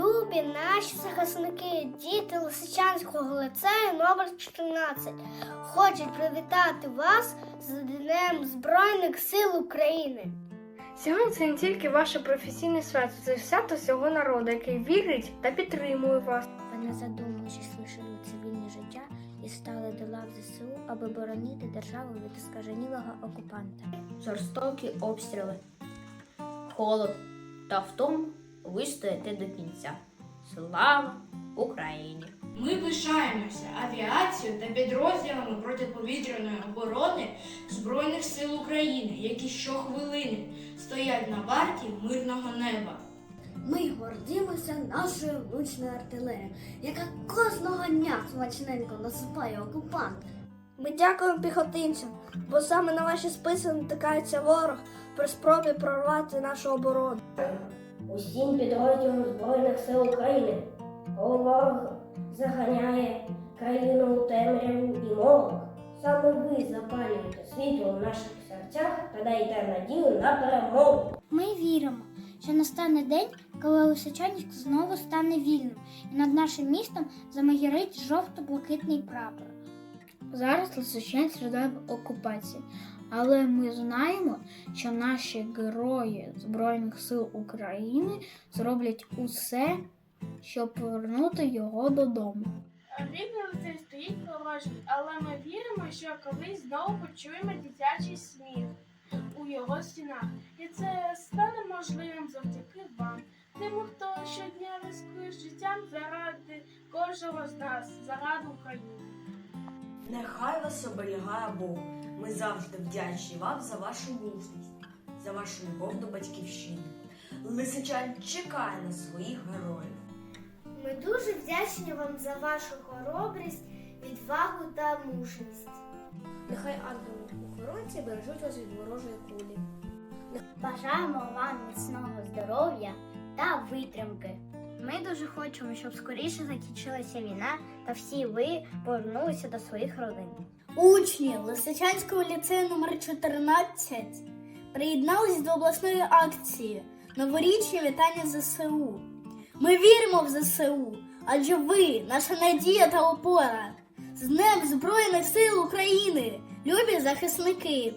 Любі наші захисники, діти Лисичанського ліцею номер 14 хочуть привітати вас з Днем Збройних сил України. Сьогодні це не тільки ваше професійне свято, це свято всього народу, який вірить та підтримує вас. Ви не задумуючись лишили цивільне життя і стали до лав ЗСУ, аби боронити державу від скаженілого окупанта. жорстокі обстріли, холод та втом ви стоїте до кінця. Слава Україні! Ми пишаємося авіацією та підрозділами протиповітряної оборони Збройних сил України, які щохвилини стоять на варті мирного неба. Ми гордимося нашою влучною артилерією, яка кожного дня смачненько насипає окупант. Ми дякуємо піхотинцям, бо саме на ваші списи натикається ворог при спробі прорвати нашу оборону. Усім підрозділам Збройних сил України. Коли ворог заганяє країну у темряву і морок, саме ви запалюєте світло в наших серцях та даєте надію на перемогу. Ми віримо, що настане день, коли Лисичанськ знову стане вільним, і над нашим містом замайорить жовто-блакитний прапор. Зараз Лисичанськ страдає в окупації, але ми знаємо, що наші герої Збройних сил України зроблять усе, щоб повернути його додому. Рівно стоїть порожній, але ми віримо, що колись знову почуємо дитячий сміх у його стінах. І це стане можливим завдяки вам, тим, хто щодня ризикує життям заради кожного з нас, заради України. Нехай вас оберігає Бог. Ми завжди вдячні вам за вашу мужність, за вашу любов до батьківщини. Лисичан чекає на своїх героїв. Ми дуже вдячні вам за вашу хоробрість, відвагу та мужність. Нехай ангели-охоронці бережуть вас від ворожої кулі. Бажаємо вам міцного здоров'я та витримки. Ми дуже хочемо, щоб скоріше закінчилася війна та всі ви повернулися до своїх родин. Учні Лисичанського ліцею номер 14 приєднались до обласної акції Новорічні вітання ЗСУ. Ми віримо в ЗСУ, адже ви наша надія та опора. З Днем Збройних сил України, любі захисники!